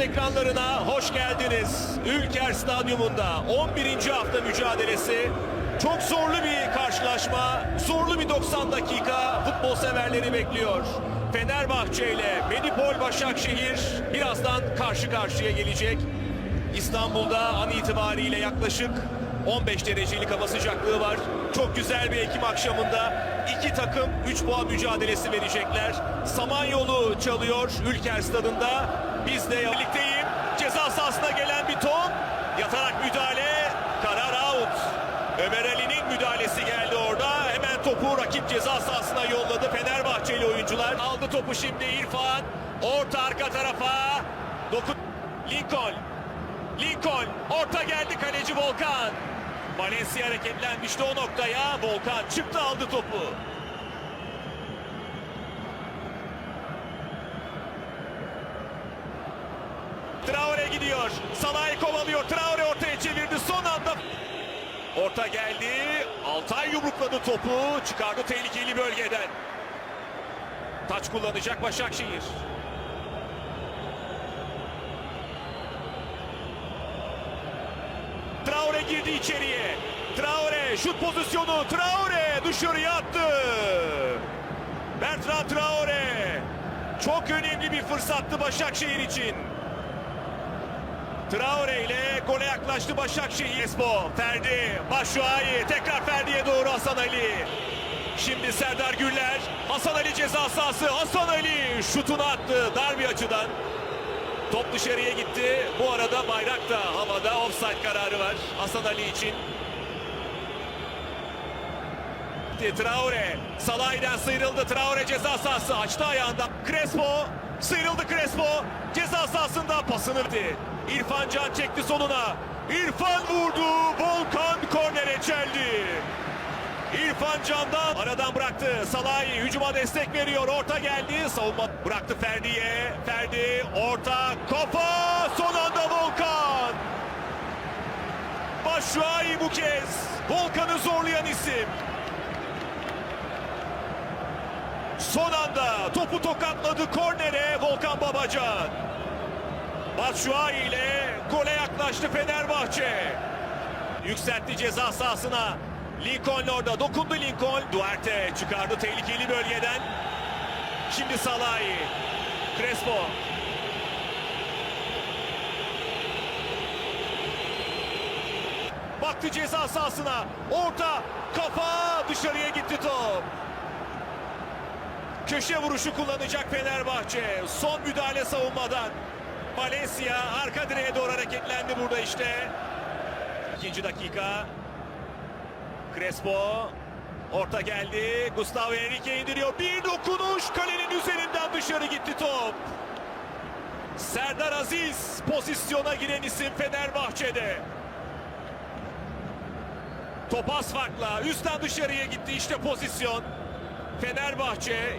Ekranlarına hoş geldiniz. Ülker Stadyumunda 11. hafta mücadelesi. Çok zorlu bir karşılaşma, zorlu bir 90 dakika futbol severleri bekliyor. Fenerbahçe ile Medipol Başakşehir birazdan karşı karşıya gelecek. İstanbul'da an itibariyle yaklaşık 15 derecelik hava sıcaklığı var. Çok güzel bir Ekim akşamında iki takım 3 puan mücadelesi verecekler. Samanyolu çalıyor Ülker Stadında. Biz de birlikteyim. Ceza sahasına gelen bir top. Yatarak müdahale. Karar out. Ömer Ali'nin müdahalesi geldi orada. Hemen topu rakip ceza sahasına yolladı Fenerbahçeli oyuncular. Aldı topu şimdi İrfan. Orta arka tarafa. Dokun. Lincoln. Lincoln orta geldi kaleci Volkan. Valencia hareketlenmişti o noktaya. Volkan çıktı aldı topu. Traore gidiyor. Salah'ı kovalıyor. Traore ortaya çevirdi. Son anda Orta geldi. Altay yumrukladı topu. Çıkardı tehlikeli bölgeden. Taç kullanacak Başakşehir. Traore girdi içeriye. Traore şut pozisyonu. Traore dışarıya attı. Bertrand Traore. Çok önemli bir fırsattı Başakşehir için. Traore ile gole yaklaştı Başakşehir. Espo, Ferdi, Başuayi, tekrar Ferdi'ye doğru Hasan Ali. Şimdi Serdar Gürler, Hasan Ali ceza sahası, Hasan Ali şutunu attı dar bir açıdan. Top dışarıya gitti. Bu arada bayrak da havada offside kararı var Hasan Ali için. Traore Salah'dan sıyrıldı. Traore ceza sahası açtı ayağında. Crespo sıyrıldı Crespo. Ceza sahasında pasını verdi. İrfan Can çekti soluna. İrfan vurdu. Volkan kornere çeldi. İrfan Can'dan aradan bıraktı. Salahi hücuma destek veriyor. Orta geldi. Savunma bıraktı Ferdi'ye. Ferdi orta kafa. Son anda Volkan. Başuayi bu kez. Volkan'ı zorlayan isim. Son anda topu tokatladı kornere Volkan Babacan. Batshuayi ile gole yaklaştı Fenerbahçe. Yükseltti ceza sahasına. Lincoln orada dokundu Lincoln. Duarte çıkardı tehlikeli bölgeden. Şimdi Salahi. Crespo. Baktı ceza sahasına. Orta kafa dışarıya gitti top. Köşe vuruşu kullanacak Fenerbahçe. Son müdahale savunmadan. Valencia arka direğe doğru hareketlendi burada işte. İkinci dakika. Crespo. Orta geldi. Gustavo Henrique indiriyor. Bir dokunuş kalenin üzerinden dışarı gitti top. Serdar Aziz pozisyona giren isim Fenerbahçe'de. Top az üstten dışarıya gitti işte pozisyon. Fenerbahçe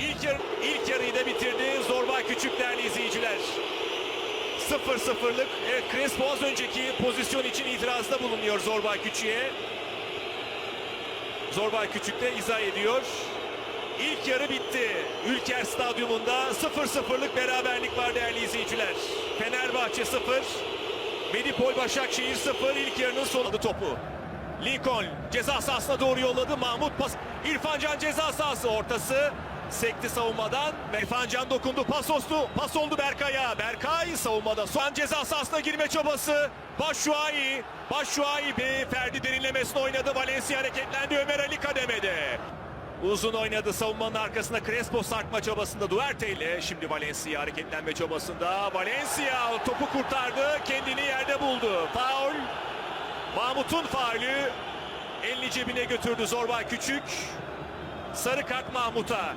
ilk, yarı, ilk yarıyı da bitirdi. Zorbay Küçük değerli izleyiciler. 0-0'lık. Evet Crespo az önceki pozisyon için itirazda bulunuyor Zorbay Küçük'e. Zorbay Küçük de izah ediyor. İlk yarı bitti. Ülker Stadyumunda 0-0'lık beraberlik var değerli izleyiciler. Fenerbahçe 0, Medipol Başakşehir 0. İlk yarının sonu topu. Lincoln ceza sahasına doğru yolladı. Mahmut pas. İrfan Can ceza sahası ortası. Sekti savunmadan. İrfan Can dokundu. Pas oldu. Pas oldu Berkay'a. Berkay savunmada. Son ceza sahasına girme çabası. Başuayi. Başuayi be Ferdi derinlemesine oynadı. Valencia hareketlendi. Ömer Ali kademede. Uzun oynadı savunmanın arkasında Crespo sarkma çabasında Duarte ile şimdi Valencia hareketlenme çabasında Valencia topu kurtardı kendini yerde buldu faul Mahmut'un faulü elini cebine götürdü Zorbay Küçük. Sarı kart Mahmut'a.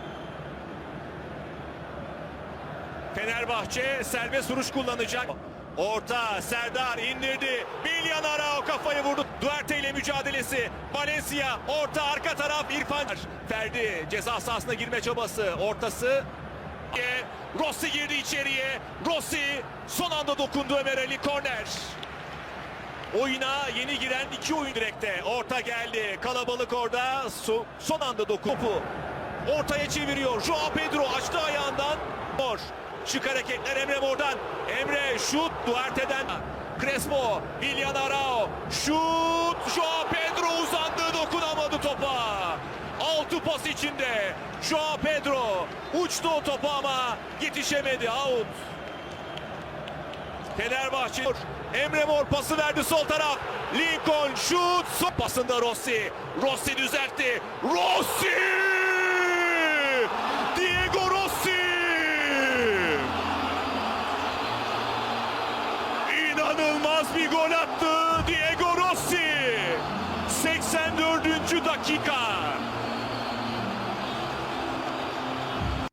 Fenerbahçe serbest vuruş kullanacak. Orta Serdar indirdi. Milyan Arao kafayı vurdu. Duarte ile mücadelesi. Valencia orta arka taraf İrfan. Ferdi ceza sahasına girme çabası. Ortası. Rossi girdi içeriye. Rossi son anda dokundu Ömer Ali korner. Oyuna yeni giren iki oyun direkte. Orta geldi. Kalabalık orada. So- son anda dokun. Topu ortaya çeviriyor. Joao Pedro açtı ayağından. Mor. Şık hareketler Emre Mor'dan. Emre şut Duarte'den. Crespo, Willian Arao. Şut. Joao Pedro uzandı dokunamadı topa. Altı pas içinde. Joao Pedro uçtu o topa ama yetişemedi. Out. Fenerbahçe Emre Mor pası verdi sol taraf. Lincoln şut. Sol pasında Rossi. Rossi düzeltti. Rossi! Diego Rossi! İnanılmaz bir gol attı Diego Rossi. 84. dakika.